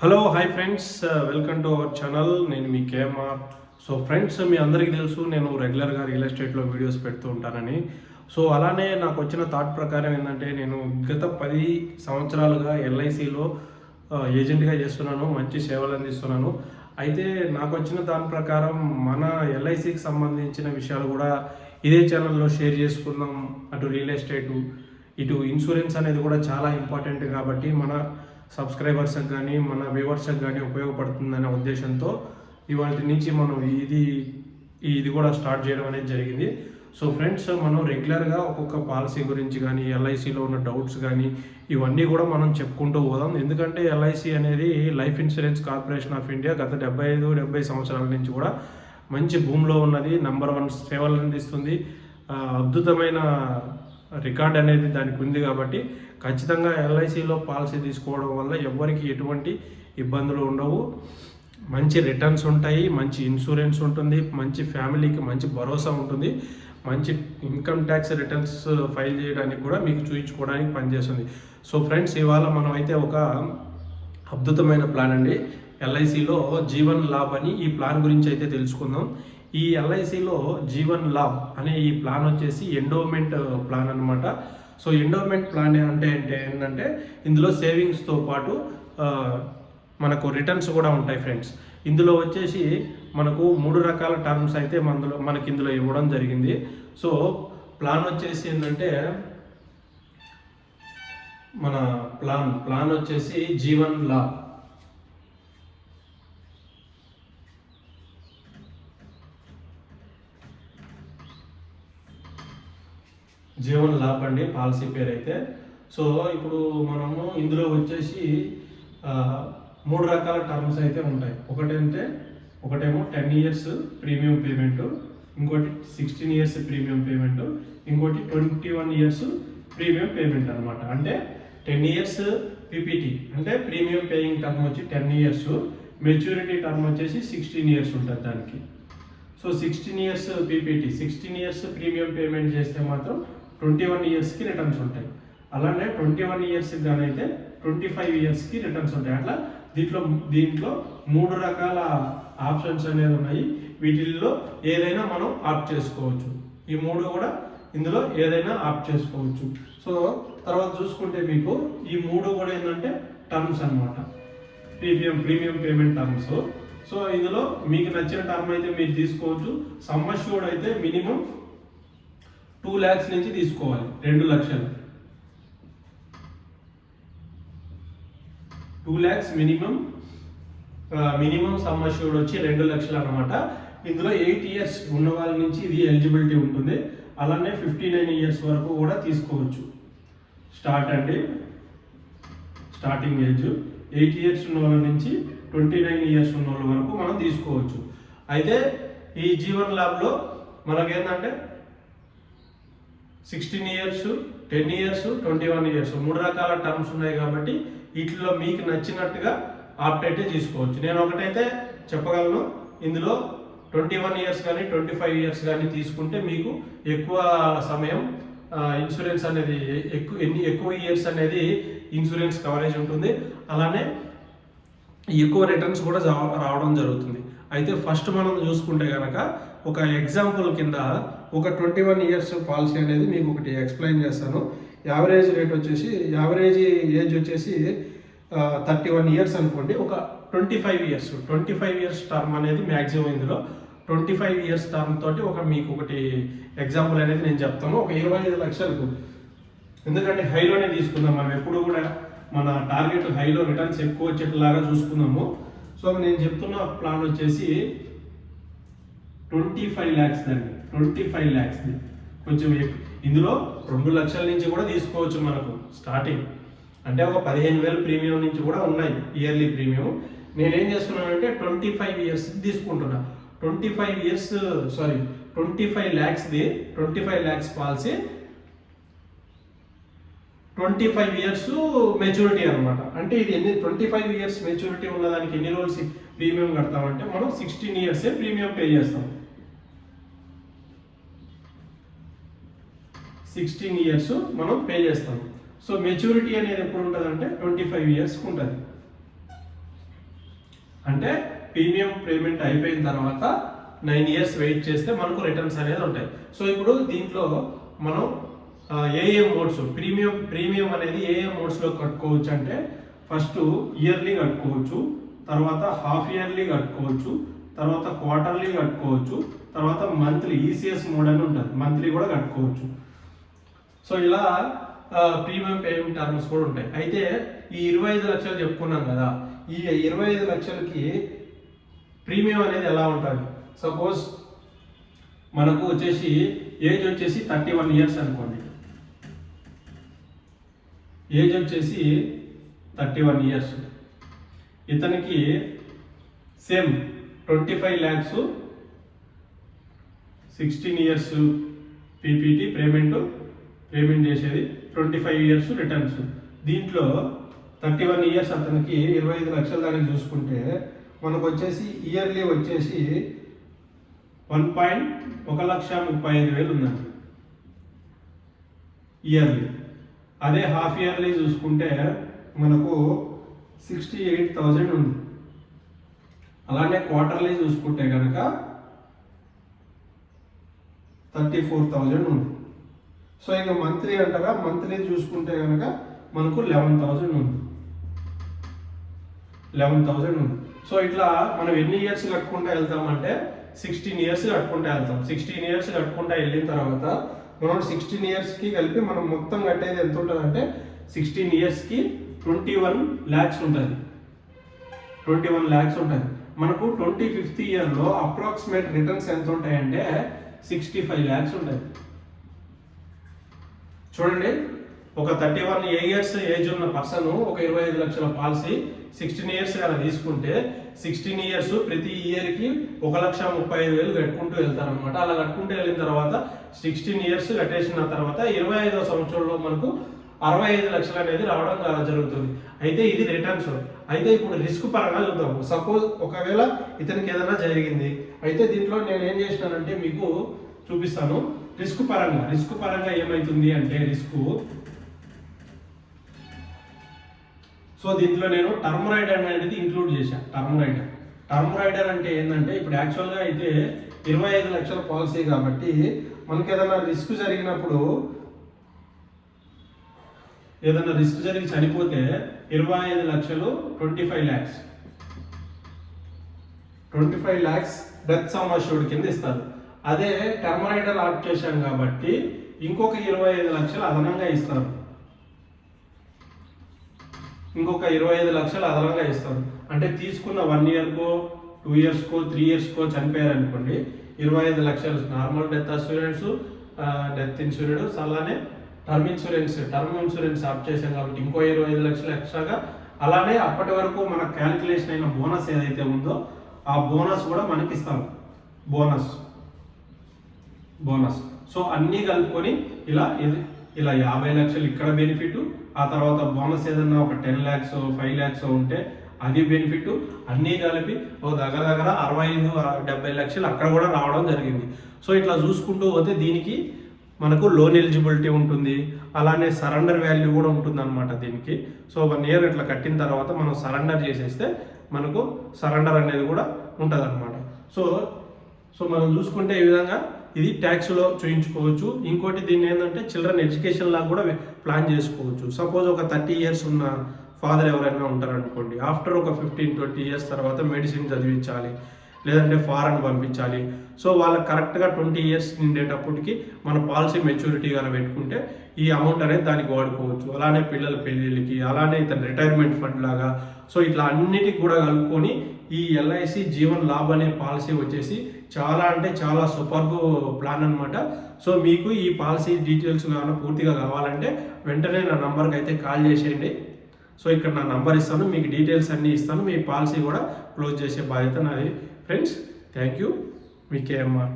Hello hi friends welcome to our channel నేను మీ KMR so friends మీ అందరికీ తెలుసు నేను రెగ్యులర్గా రియల్ ఎస్టేట్లో వీడియోస్ పెడుతూ ఉంటానని. సో అలానే నాకు వచ్చిన థాట్ ప్రకారం ఏంటంటే నేను గత పది సంవత్సరాలుగా ఎల్ఐసిలో ఏజెంట్గా uh, చేస్తున్నాను మంచి సేవలు అందిస్తున్నాను. అయితే నాకు వచ్చిన దాని ప్రకారం మన ఎల్ఐసికి సంబంధించిన విషయాలు కూడా ఇదే ఛానల్లో షేర్ చేసుకుందాం. అటు రియల్ ఎస్టేటు ఇటు ఇన్సూరెన్స్ అనేది కూడా చాలా ఇంపార్టెంట్ కాబట్టి మన సబ్స్క్రైబర్స్కి కానీ మన వ్యూవర్స్కి కానీ ఉపయోగపడుతుందనే ఉద్దేశంతో ఇవాటి నుంచి మనం ఇది ఇది కూడా స్టార్ట్ చేయడం అనేది జరిగింది. సో ఫ్రెండ్స్ మనం రెగ్యులర్గా ఒక్కొక్క పాలసీ గురించి కానీ ఎల్ఐసిలో ఉన్న డౌట్స్ కానీ ఇవన్నీ కూడా మనం చెప్పుకుంటూ పోదాం. ఎందుకంటే ఎల్ఐసి అనేది life insurance corporation of India గత డెబ్బై ఐదు డెబ్బై సంవత్సరాల నుంచి కూడా మంచి భూమిలో ఉన్నది. నంబర్ వన్ సేవలు అందిస్తుంది. అద్భుతమైన రికార్డ్ అనేది దానికి ఉంది కాబట్టి ఖచ్చితంగా ఎల్ఐసిలో పాలసీ తీసుకోవడం వల్ల ఎవరికి ఎటువంటి ఇబ్బందులు ఉండవు. మంచి రిటర్న్స్ ఉంటాయి మంచి ఇన్సూరెన్స్ ఉంటుంది మంచి ఫ్యామిలీకి మంచి భరోసా ఉంటుంది. మంచి ఇన్కమ్ ట్యాక్స్ రిటర్న్స్ ఫైల్ చేయడానికి కూడా మీకు చూపించుకోవడానికి పనిచేస్తుంది. సో ఫ్రెండ్స్ ఇవాళ మనం అయితే ఒక అద్భుతమైన ప్లాన్ అండి. ఎల్ఐసిలో జీవన్ లాభ్ అని ఈ ప్లాన్ గురించి అయితే తెలుసుకుందాం. ఈ ఎల్ఐసిలో జీవన్ లాభ్ అనే ఈ ప్లాన్ వచ్చేసి ఎండోమెంట్ ప్లాన్ అనమాట సో ఎండోమెంట్ ప్లాన్ అంటే అంటే ఏంటంటే ఇందులో సేవింగ్స్తో పాటు uh, మనకు రిటర్న్స్ కూడా ఉంటాయి ఫ్రెండ్స్ ఇందులో వచ్చేసి మనకు మూడు రకాల టర్మ్స్ అయితే మనలో మనకి ఇందులో ఇవ్వడం జరిగింది. సో ప్లాన్ వచ్చేసి ఏంటంటే మన ప్లాన్ ప్లాన్ వచ్చేసి జీవన్ లాభ్ జీవన్ లాభ్ అండి పాలసీ పేరు అయితే సో ఇప్పుడు మనము ఇందులో వచ్చేసి మూడు రకాల టర్మ్స్ అయితే ఉంటాయి. ఒకటంటే ఒకటేమో టెన్ ఇయర్స్ ప్రీమియం పేమెంట్ ఇంకోటి సిక్స్టీన్ ఇయర్స్ ప్రీమియం పేమెంట్ ఇంకోటి twenty one years premium payment అనమాట అంటే టెన్ ఇయర్స్ పీపీటీ అంటే ప్రీమియం పేయింగ్ టర్మ్ వచ్చి టెన్ ఇయర్స్ మెచ్యూరిటీ టర్మ్ వచ్చేసి సిక్స్టీన్ ఇయర్స్ ఉంటుంది దానికి. So sixteen years PPT sixteen years premium payment చేస్తే మాత్రం ట్వంటీ వన్ ఇయర్స్కి రిటర్న్స్ ఉంటాయి. అలానే ట్వంటీ వన్ ఇయర్స్కి కానీ అయితే ట్వంటీ ఫైవ్ ఇయర్స్కి రిటర్న్స్ ఉంటాయి. అట్లా దీంట్లో దీంట్లో మూడు రకాల ఆప్షన్స్ అనేవి ఉన్నాయి. వీటిల్లో ఏదైనా మనం ఆప్ట్ చేసుకోవచ్చు. ఈ మూడు కూడా ఇందులో ఏదైనా ఆప్ట్ చేసుకోవచ్చు. సో తర్వాత చూసుకుంటే మీకు ఈ మూడు కూడా ఏంటంటే టర్మ్స్ అన్నమాట. Premium premium payment terms so ఇందులో మీకు నచ్చిన టర్మ్ అయితే మీరు తీసుకోవచ్చు. సమ్మష్యూర్డ్ అయితే మినిమం టూ ల్యాక్స్ నుంచి తీసుకోవాలి. రెండు లక్షలు. Two lakhs minimum minimum sum assured వచ్చి రెండు లక్షలు అనమాట ఇందులో ఎయిట్ ఇయర్స్ ఉన్న వాళ్ళ నుంచి ఇది ఎలిజిబిలిటీ ఉంటుంది. అలానే ఫిఫ్టీ నైన్ ఇయర్స్ వరకు కూడా తీసుకోవచ్చు. స్టార్ట్ అండి. Starting age. ఎయిట్ ఇయర్స్ ఉన్న వాళ్ళ నుంచి ట్వంటీ నైన్ ఇయర్స్ ఉన్న వాళ్ళ వరకు మనం తీసుకోవచ్చు. అయితే ఈ జీవన్ ల్యాబ్లో మనకేంటంటే sixteen years ten years twenty one years మూడు రకాల టర్మ్స్ ఉన్నాయి కాబట్టి వీటిలో మీకు నచ్చినట్టుగా ఆప్ట్ అయితే తీసుకోవచ్చు నేను ఒకటైతే చెప్పగలను. ఇందులో ట్వంటీ వన్ ఇయర్స్ కానీ ట్వంటీ ఫైవ్ ఇయర్స్ కానీ తీసుకుంటే మీకు ఎక్కువ సమయం ఇన్సూరెన్స్ అనేది ఎక్కువ ఎన్ని ఎక్కువ ఇయర్స్ అనేది ఇన్సూరెన్స్ కవరేజ్ ఉంటుంది. అలానే ఎక్కువ రిటర్న్స్ కూడా రావడం జరుగుతుంది. అయితే ఫస్ట్ మనం చూసుకుంటే కనుక ఒక ఎగ్జాంపుల్ కింద ఒక ట్వంటీ వన్ ఇయర్స్ పాలసీ అనేది మీకు ఒకటి ఎక్స్ప్లెయిన్ చేస్తాను. యావరేజ్ రేట్ వచ్చేసి యావరేజ్ ఏజ్ వచ్చేసి థర్టీ వన్ ఇయర్స్ అనుకోండి. ఒక twenty five years twenty five years term అనేది మ్యాక్సిమం ఇందులో. ట్వంటీ ఫైవ్ ఇయర్స్ టర్మ్ తోటి ఒక మీకు ఒకటి ఎగ్జాంపుల్ అనేది నేను చెప్తాను. ఒక ఇరవై ఐదు లక్షలకు. ఎందుకంటే హైలోనే తీసుకుందాం. మనం ఎప్పుడు కూడా మన టార్గెట్ హైలో రిటర్న్స్ ఎక్కువ వచ్చేట్లాగా చూసుకుందాము సో నేను చెప్తున్న ప్లాన్ వచ్చేసి ట్వంటీ ఫైవ్ ల్యాక్స్ దాన్ని ట్వంటీ ఫైవ్ ల్యాక్స్ది కొంచెం ఇందులో రెండు లక్షల నుంచి కూడా తీసుకోవచ్చు మనకు స్టార్టింగ్ అంటే ఒక పదిహేను వేలు ప్రీమియం నుంచి కూడా ఉన్నాయి ఇయర్లీ ప్రీమియం నేనేం చేస్తున్నానంటే ట్వంటీ ఫైవ్ ఇయర్స్ తీసుకుంటున్నా. Twenty five years sorry twenty five ల్యాక్స్ది twenty five lakhs policy twenty five years maturity అనమాట అంటే ఇది ఎన్ని ట్వంటీ ఫైవ్ ఇయర్స్ మెచ్యూరిటీ ఉన్నదానికి ఎన్ని రోజులు ప్రీమియం కడతామంటే మనం సిక్స్టీన్ ఇయర్సే ప్రీమియం పే చేస్తాం. సిక్స్టీన్ ఇయర్స్ మనం పే చేస్తాం. సో మెచ్యూరిటీ అనేది ఎప్పుడు ఉంటుంది అంటే ట్వంటీ ఫైవ్ ఇయర్స్కి ఉంటుంది. అంటే ప్రీమియం పేమెంట్ అయిపోయిన తర్వాత నైన్ ఇయర్స్ వెయిట్ చేస్తే మనకు రిటర్న్స్ అనేది ఉంటాయి. సో ఇప్పుడు దీంట్లో మనం ఏఏ మోడ్స్ ప్రీమియం ప్రీమియం అనేది ఏఏ మోడ్స్లో కట్టుకోవచ్చు అంటే ఫస్ట్ ఇయర్లీ కట్టుకోవచ్చు తర్వాత హాఫ్ ఇయర్లీ కట్టుకోవచ్చు తర్వాత క్వార్టర్లీ కట్టుకోవచ్చు తర్వాత మంత్లీ ఈసీఎస్ మోడ్ అని ఉంటుంది. మంత్లీ కూడా కట్టుకోవచ్చు. సో ఇలా ప్రీమియం పేమెంట్ టర్మ్స్ కూడా ఉంటాయి. అయితే ఈ ఇరవై ఐదు లక్షలు చెప్పుకున్నాం కదా ఈ ఇరవై ఐదు లక్షలకి ప్రీమియం అనేది ఎలా ఉంటుంది? సపోజ్ మనకు వచ్చేసి ఏజ్ వచ్చేసి థర్టీ వన్ ఇయర్స్ అనుకోండి. ఏజ్ వచ్చేసి థర్టీ వన్ ఇయర్స్ ఇతనికి same twenty five lakhs sixteen years PPT payment payment చేసేది ట్వంటీ ఫైవ్ ఇయర్స్ రిటర్న్స్. దీంట్లో థర్టీ వన్ ఇయర్స్ అతనికి ఇరవై ఐదు లక్షల దానికి చూసుకుంటే మనకు వచ్చేసి ఇయర్లీ వచ్చేసి వన్ పాయింట్ ఒక లక్ష ముప్పై ఐదు వేలు ఉందండి ఇయర్లీ. అదే హాఫ్ ఇయర్లీ చూసుకుంటే మనకు సిక్స్టీ ఎయిట్ థౌజండ్ ఉంది. అలానే క్వార్టర్లీ చూసుకుంటే కనుక థర్టీ ఫోర్ థౌజండ్ ఉంది. సో ఇక మంత్లీ అంటారా? మంత్లీ చూసుకుంటే కనుక మనకు లెవెన్ థౌజండ్ ఉంది. లెవెన్ థౌజండ్ ఉంది. సో ఇట్లా మనం ఎన్ని ఇయర్స్ కట్టుకుంటా వెళ్తామంటే సిక్స్టీన్ ఇయర్స్ కట్టుకుంటా వెళ్తాం. సిక్స్టీన్ ఇయర్స్ కట్టుకుంటా వెళ్ళిన తర్వాత మనం సిక్స్టీన్ ఇయర్స్కి కలిపి మనం మొత్తం కట్టేది ఎంత ఉంటుంది అంటే సిక్స్టీన్ ఇయర్స్కి ట్వంటీ వన్ ల్యాక్స్ ఉంటుంది. ట్వంటీ వన్ ల్యాక్స్ ఉంటుంది. మనకు ట్వంటీ ఫిఫ్త్ ఇయర్లో అప్రాక్సిమేట్ రిటర్న్స్ ఎంత ఉంటాయంటే సిక్స్టీ ఫైవ్ ల్యాక్స్ ఉంటాయి చూడండి. ఒక థర్టీ వన్ ఇయర్స్ ఏజ్ ఉన్న పర్సన్ ఒక ఇరవై ఐదు లక్షల పాలసీ సిక్స్టీన్ ఇయర్స్ కనుక తీసుకుంటే సిక్స్టీన్ ఇయర్స్ ప్రతి ఇయర్కి ఒక లక్ష ముప్పై ఐదు వేలు కట్టుకుంటూ వెళ్తారనమాట అలా కట్టుకుంటూ వెళ్ళిన తర్వాత సిక్స్టీన్ ఇయర్స్ కట్టేసిన తర్వాత ఇరవై ఐదో సంవత్సరంలో మనకు అరవై ఐదు లక్షలు అనేది రావడం జరుగుతుంది. అయితే ఇది రిటర్న్స్. అయితే ఇప్పుడు రిస్క్ పరంగా చూద్దాము సపోజ్ ఒకవేళ ఇతనికి ఏదైనా జరిగింది. అయితే దీంట్లో నేను ఏం చేసినానంటే మీకు చూపిస్తాను. రిస్క్ పరంగా రిస్క్ పరంగా ఏమైతుంది అంటే రిస్క్. సో దీంట్లో నేను టర్మ్ రైడర్ అనేది ఇంక్లూడ్ చేశాను టర్మ్ రైడర్ టర్మ్ రైడర్ అంటే ఏంటంటే ఇప్పుడు యాక్చువల్గా అయితే ఇరవై ఐదు లక్షల పాలసీ కాబట్టి మనకి ఏదైనా రిస్క్ జరిగినప్పుడు ఏదైనా రిస్క్ జరిగి చనిపోతే ఇరవై ఐదు లక్షలు twenty five lakhs. Twenty five lakhs death sum assured కింద ఇస్తారు. అదే టర్మ్ రైటర్ ఆప్ట్ చేశాం కాబట్టి ఇంకొక ఇరవై ఐదు లక్షలు అదనంగా ఇస్తారు ఇంకొక ఇరవై ఐదు లక్షలు అదనంగా ఇస్తారు అంటే తీసుకున్న వన్ ఇయర్కో టూ ఇయర్స్కో త్రీ ఇయర్స్కో చనిపోయారు అనుకోండి ఇరవై ఐదు లక్షలు normal death assurance death insurance అలానే term insurance term insurance opt చేశాం కాబట్టి ఇంకో ఇరవై ఐదు లక్షలు ఎక్స్ట్రాగా. అలానే అప్పటి వరకు మన క్యాలిక్యులేషన్ అయిన బోనస్ ఏదైతే ఉందో ఆ బోనస్ కూడా మనకి ఇస్తాం బోనస్. బోనస్. సో అన్నీ కలుపుకొని ఇలా ఇది ఇలా యాభై లక్షలు ఇక్కడ బెనిఫిట్ ఆ తర్వాత బోనస్ ఏదన్నా ఒక టెన్ ల్యాక్స్ ఫైవ్ ల్యాక్స్ ఉంటే అది బెనిఫిట్ అన్నీ కలిపి ఓ దగ్గర దగ్గర అరవై ఐదు డెబ్బై లక్షలు అక్కడ కూడా రావడం జరిగింది. సో ఇట్లా చూసుకుంటూ పోతే దీనికి మనకు లోన్ ఎలిజిబిలిటీ ఉంటుంది అలానే సరెండర్ వాల్యూ కూడా ఉంటుంది అనమాట దీనికి. సో వన్ ఇయర్ ఇట్లా కట్టిన తర్వాత మనం సరెండర్ చేసేస్తే మనకు సరెండర్ అనేది కూడా ఉంటుంది అనమాట సో సో మనం చూసుకుంటే ఈ విధంగా ఇది ట్యాక్స్లో చూయించుకోవచ్చు. ఇంకోటి దీన్ని ఏంటంటే చిల్డ్రన్ ఎడ్యుకేషన్ లాగా కూడా ప్లాన్ చేసుకోవచ్చు. సపోజ్ ఒక థర్టీ ఇయర్స్ ఉన్న ఫాదర్ ఎవరైనా ఉంటారనుకోండి ఆఫ్టర్ ఒక ఫిఫ్టీన్ ట్వంటీ ఇయర్స్ తర్వాత మెడిసిన్ చదివించాలి లేదంటే ఫారెన్ పంపించాలి. సో వాళ్ళకి కరెక్ట్గా ట్వంటీ ఇయర్స్ నిండేటప్పటికి మన పాలసీ మెచ్యూరిటీ కానీ పెట్టుకుంటే ఈ అమౌంట్ అనేది దానికి వాడుకోవచ్చు. అలానే పిల్లల పెళ్ళిళ్ళకి అలానే ఇతను రిటైర్మెంట్ ఫండ్ లాగా. సో ఇట్లా అన్నిటికి కూడా కలుపుకొని ఈ ఎల్ఐసి జీవన్ లాభ్ అనే పాలసీ వచ్చేసి చాలా అంటే చాలా సూపర్బ్ ప్లాన్ అనమాట సో మీకు ఈ పాలసీ డీటెయిల్స్ కావాలన్నా పూర్తిగా కావాలంటే వెంటనే నా నంబర్కి అయితే కాల్ చేసేయండి. సో ఇక్కడ నా నంబర్ ఇస్తాను మీకు డీటెయిల్స్ అన్నీ ఇస్తాను మీ పాలసీ కూడా క్లోజ్ చేసే బాధ్యత నాది. ఫ్రెండ్స్ థ్యాంక్ యూ మీ కేఎంఆర్